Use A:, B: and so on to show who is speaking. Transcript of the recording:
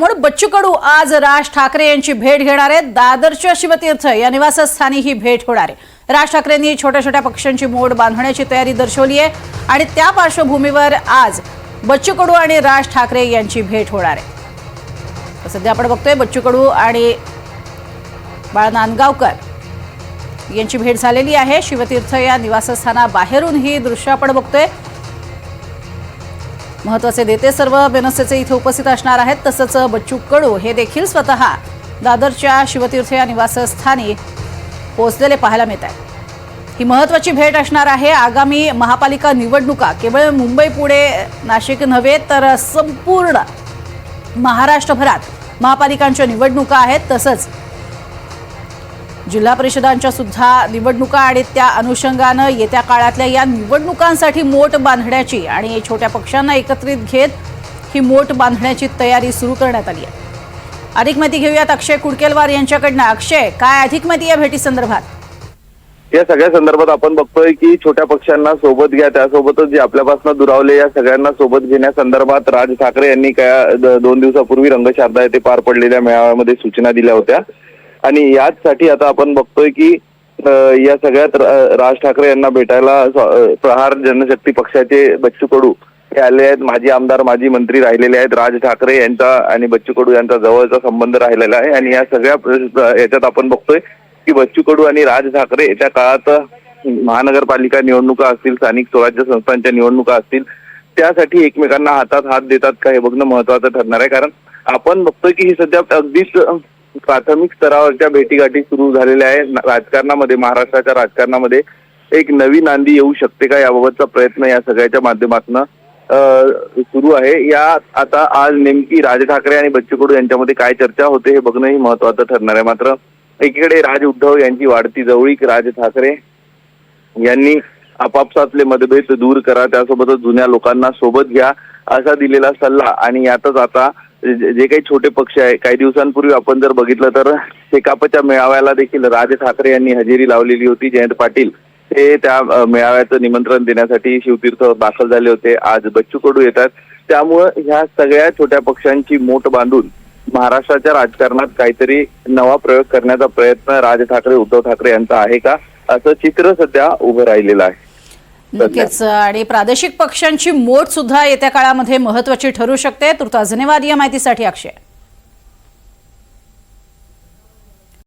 A: म्हणून बच्चू कडू आज राज ठाकरे यांची भेट घेणार आहेत. दादरच्या शिवतीर्थ या निवासस्थानी ही भेट होणार आहे. राज ठाकरेंनी छोट्या छोट्या पक्षांची मोड बांधण्याची तयारी दर्शवली आहे आणि त्या पार्श्वभूमीवर आज बच्चू कडू आणि राज ठाकरे यांची भेट होणार आहे. सध्या आपण बघतोय बच्चू कडू आणि बाळ नांदगावकर यांची भेट झालेली आहे. शिवतीर्थ या निवासस्थानाबाहेरून ही दृश्य आपण बघतोय. महत्त्वाचे नेते सर्व बेनसेचे इथे उपस्थित असणार आहेत. तसंच बच्चू कडू हे देखील स्वतः दादरच्या शिवतीर्थ या निवासस्थानी पोहोचलेले पाहायला मिळत आहे ही महत्त्वाची भेट असणार आहे. आगामी महापालिका निवडणुका केवळ मुंबई पुणे नाशिक नव्हे तर संपूर्ण महाराष्ट्रभरात महापालिकांच्या निवडणुका आहेत. तसंच जिल्हा परिषदांच्या सुद्धा निवडणुका आणि त्या अनुषंगानं येत्या काळातल्या या निवडणुकांसाठी मोठ बांधण्याची आणि छोट्या पक्षांना एकत्रित घेत ही मोठ बांधण्याची तयारी सुरू करण्यात आली आहे. अधिक माहिती घेऊयात अक्षय कुडकेलवार यांच्याकडनं. अक्षय काय अधिक माहिती या भेटी संदर्भात
B: या सगळ्या संदर्भात आपण बघतोय की छोट्या पक्षांना सोबत घ्या त्यासोबतच जे आपल्यापासून दुरावले या सगळ्यांना सोबत घेण्यासंदर्भात राज ठाकरे यांनी काय दोन दिवसापूर्वी रंगशारदा येथे पार पडलेल्या मेळाव्यामध्ये सूचना दिल्या होत्या. आणि याचसाठी आता आपण बघतोय की या सगळ्यात राज ठाकरे यांना भेटायला प्रहार जनशक्ती पक्षाचे बच्चू कडू हे आले आहेत. माजी आमदार माजी मंत्री राहिलेले आहेत. राज ठाकरे यांचा आणि बच्चू कडू यांचा जवळचा संबंध राहिलेला आहे. आणि या सगळ्या याच्यात आपण बघतोय की बच्चू कडू आणि राज ठाकरे येत्या काळात महानगरपालिका निवडणुका असतील स्थानिक स्वराज्य संस्थांच्या निवडणुका असतील त्यासाठी एकमेकांना हातात हात देतात का हे बघणं महत्वाचं ठरणार आहे. कारण आपण बघतोय की ही सध्या अगदीच प्राथमिक स्तरावरच्या भेटीगाठी सुरू झालेल्या आहे. राजकारणामध्ये महाराष्ट्राच्या राजकारणामध्ये एक नवी नांदी येऊ शकते का याबाबतचा प्रयत्न या सगळ्याच्या माध्यमातून सुरू आहे. या आता आज नेमकी राज ठाकरे आणि बच्चू कडू यांच्यामध्ये काय चर्चा होते हे बघणंही महत्वाचं ठरणार आहे. मात्र एकीकडे राज उद्धव यांची वाढती जवळीक राज ठाकरे यांनी आपापसातले मतभेद दूर करा. त्यासोबतच जुन्या लोकांना सोबत घ्या असा दिलेला सल्ला आणि यातच आता जे काही छोटे पक्ष आहे काही दिवसांपूर्वी आपण जर बघितलं तर शेकापच्या मेळाव्याला देखील राज ठाकरे यांनी हजेरी लावलेली होती जयंत पाटील. हे त्या मेळाव्याचं निमंत्रण देण्यासाठी शिवतीर्थ दाखल झाले होते. आज बच्चू कडू येतात. त्यामुळं ह्या सगळ्या छोट्या पक्षांची मोठ बांधून महाराष्ट्राच्या राजकारणात काहीतरी नवा प्रयोग करण्याचा प्रयत्न राज ठाकरे उद्धव ठाकरे यांचा आहे का? असं चित्र सध्या उभं राहिलेलं आहे.
A: नक्कीच. आणि प्रादेशिक पक्षांची मोठ सुद्धा येत्या काळामध्ये महत्वाची ठरू शकते. तुर्तास धन्यवाद या माहितीसाठी अक्षय.